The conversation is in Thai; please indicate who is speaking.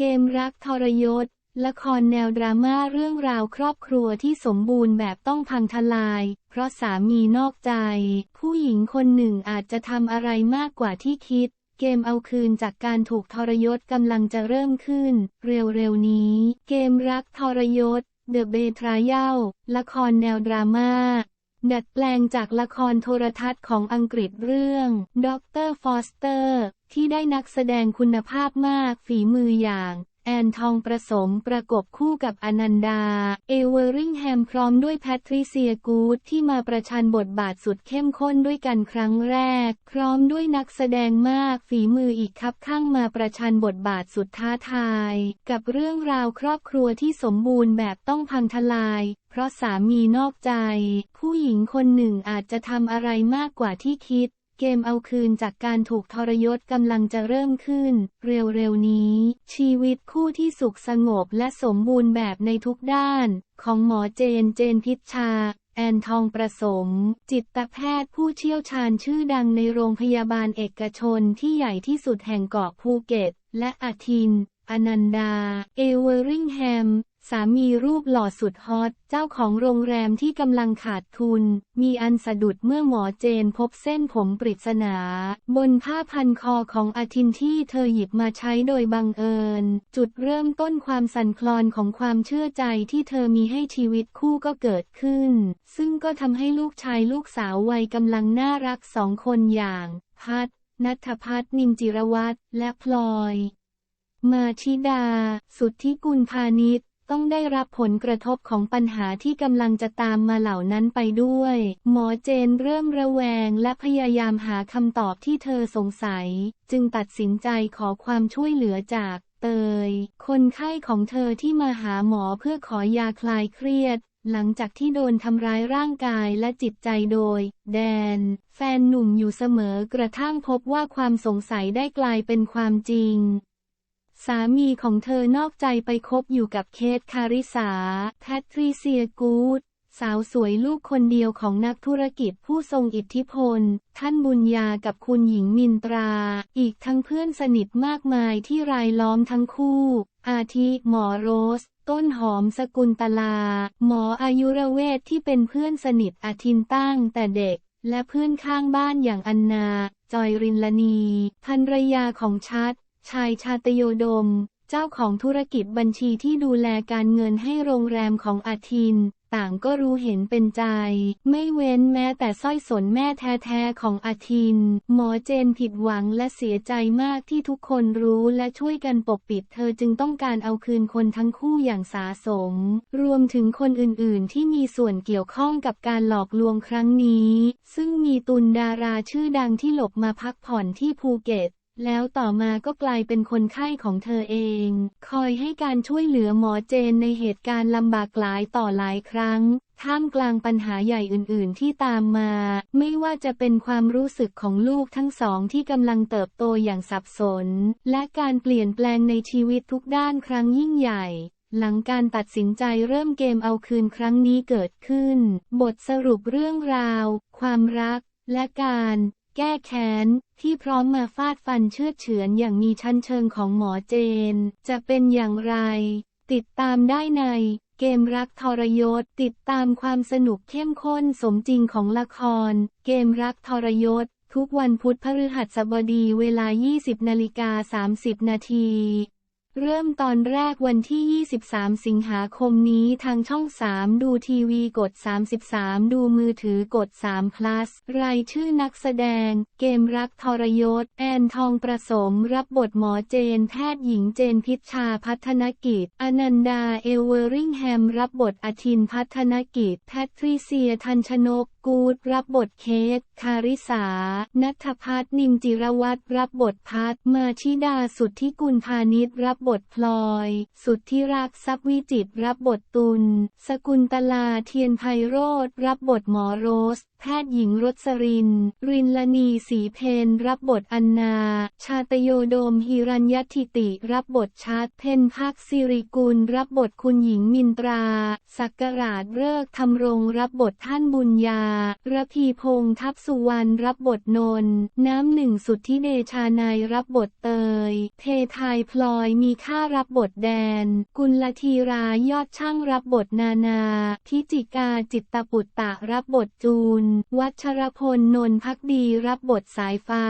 Speaker 1: เกมรักทรยศ ละครแนวดราม่าเรื่องราวครอบครัวที่สมบูรณ์แบบต้องพังทลาย เพราะสามีนอกใจ ผู้หญิงคนหนึ่งอาจจะทำอะไรมากกว่าที่คิด เกมเอาคืนจากการถูกทรยศกำลังจะเริ่มขึ้น เร็วๆนี้ เกมรักทรยศ The Betrayal ละครแนวดราม่า ดัดแปลงจากละครโทรทัศน์ของอังกฤษเรื่องด็อกเตอร์ฟอสเตอร์ที่ได้นักแสดงคุณภาพมากฝีมืออย่าง แอนทองประสมประกบคู่กับอนันดา เอเวอริงแฮมพร้อมด้วยแพทริเซียกูดที่มาประชันบทบาทสุดเข้มข้นด้วยกันครั้งแรก พร้อมด้วยนักแสดงมากฝีมืออีกคับข้างมาประชันบทบาทสุดท้าทาย กับเรื่องราวครอบครัวที่สมบูรณ์แบบต้องพังทลาย เพราะสามีนอกใจ ผู้หญิงคนหนึ่งอาจจะทำอะไรมากกว่าที่คิด เกมเอาคืนจากการถูกทรยศกำลังจะเริ่มขึ้น เร็วๆนี้ ชีวิตคู่ที่สุขสงบและสมบูรณ์แบบในทุกด้าน ของหมอเจนเจนพิชชา แอนทองประสม จิตแพทย์ผู้เชี่ยวชาญชื่อดังในโรงพยาบาลเอกชนที่ใหญ่ที่สุดแห่งเกาะภูเก็ต และอาทินอนันดา เอเวอริงแฮม สามีรูปหล่อสุดฮอต เจ้าของโรงแรมที่กำลังขาดทุน มีอันสะดุดเมื่อหมอเจนพบเส้นผมปริศนา บนผ้าพันคอของอาทินที่เธอหยิบมาใช้โดยบังเอิญ จุดเริ่มต้นความสั่นคลอนของความเชื่อใจที่เธอมีให้ชีวิตคู่ก็เกิดขึ้น ซึ่งก็ทำให้ลูกชายลูกสาววัยกำลังน่ารักสองคนอย่าง พัฒนัทพัฒน์นิมจิรวัตรและพลอย มาชิดา สุทธิกุลพาณิช ต้องได้รับผลกระทบของปัญหาที่กำลังจะตามมาเหล่านั้นไปด้วย หมอเจนเริ่มระแวงและพยายามหาคำตอบที่เธอสงสัย จึงตัดสินใจขอความช่วยเหลือจากเตย คนไข้ของเธอที่มาหาหมอเพื่อขอยาคลายเครียดหลังจากที่โดนทำร้ายร่างกายและจิตใจโดย แดน แฟนหนุ่มอยู่เสมอกระทั่งพบว่าความสงสัยได้กลายเป็นความจริง สามีของเธอนอกใจไปคบอยู่กับเคทคาริสา แพทริเซียกูดสาวสวยลูกคนเดียวของนักธุรกิจผู้ทรงอิทธิพล ท่านบุญญากับคุณหญิงมินตรา อีกทั้งเพื่อนสนิทมากมายที่รายล้อมทั้งคู่ อาทิหมอโรส ต้นหอมสกุลตลา หมออายุรเวทที่เป็นเพื่อนสนิทอาทินตั้งแต่เด็ก และเพื่อนข้างบ้านอย่างอันนา จอยรินลนีภรรยาของชัด ชายชาตโยดม เจ้าของธุรกิจบัญชีที่ดูแลการเงินให้โรงแรมของอาทิน ต่างก็รู้เห็นเป็นใจ ไม่เว้นแม้แต่สร้อยสนแม่แท้ๆของอาทิน หมอเจนผิดหวังและเสียใจมากที่ทุกคนรู้และช่วยกันปกปิดเธอจึงต้องการเอาคืนคนทั้งคู่อย่างสาสม รวมถึงคนอื่นๆ ที่มีส่วนเกี่ยวข้องกับการหลอกลวงครั้งนี้ ซึ่งมีตุนดาราชื่อดังที่หลบมาพักผ่อนที่ภูเก็ต แล้วต่อมาก็กลายเป็นคนไข้ของเธอเอง คอยให้การช่วยเหลือหมอเจนในเหตุการณ์ลำบากหลายต่อหลายครั้ง ท่ามกลางปัญหาใหญ่อื่น ๆ ที่ตามมา ไม่ว่าจะเป็นความรู้สึกของลูกทั้งสองที่กำลังเติบโตอย่างสับสน และการเปลี่ยนแปลงในชีวิตทุกด้านครั้งยิ่งใหญ่หลังการตัดสินใจเริ่มเกมเอาคืนครั้งนี้เกิดขึ้น บทสรุปเรื่องราว ความรัก และการ แก้แค้น ที่พร้อมมาฟาดฟันเชือดเฉือนอย่างมีชั้นเชิงของหมอเจน จะเป็นอย่างไร ติดตามได้ใน เกมรักทรยศ ติดตามความสนุกเข้มข้นสมจริงของละคร เกมรักทรยศ ทุกวันพุธพฤหัสบดีเวลา 20นาฬิกา30 นาที เริ่มตอนแรกวันที่ 23 สิงหาคมนี้ทางช่อง 3 ดูทีวีกด 33 ดูมือถือกด3 plus รายชื่อนักแสดง เกมรักทรยศ แอนทองประสมรับบทหมอเจน แพทย์หญิงเจนพิชชาพัฒนกิจ อนันดา เอเวอริงแฮม รับบทอาทินพัฒนกิจ แพทริเซียทันชนก กูดรับบทเคส คาริสา นัทพัฒนิมจิรวัตรรับบทพัฒมาชิดาสุทธิกุลพาณิชย์รับบทพลอย สุทธิรักทรัพย์วิจิตรรับบทตุล สกุลตลาเทียนไพโรธรับบทหมอโรสแพทย์หญิงรสริน รินลนีสีเพนรับบทอันนา ชาตโยโดมฮิรัญยทิติรับบทชัดเพนพักสิริกุลรับบทคุณหญิงมินตรา สักกราชเลิกษ์ธำรงรับบทท่านบุญญา ระพีพงษ์ทัพสุวรรณรับบทนนท์น้ำหนึ่งสุดทธิเดชานายรับบทเตย เททายพลอยมีค่ารับบทแดน กุลธีรายอดช่างรับบทนานา พิจิกาจิตตปุตตะรับบทจูนวัชรพลนนท์พักดีรับบทสายฟ้า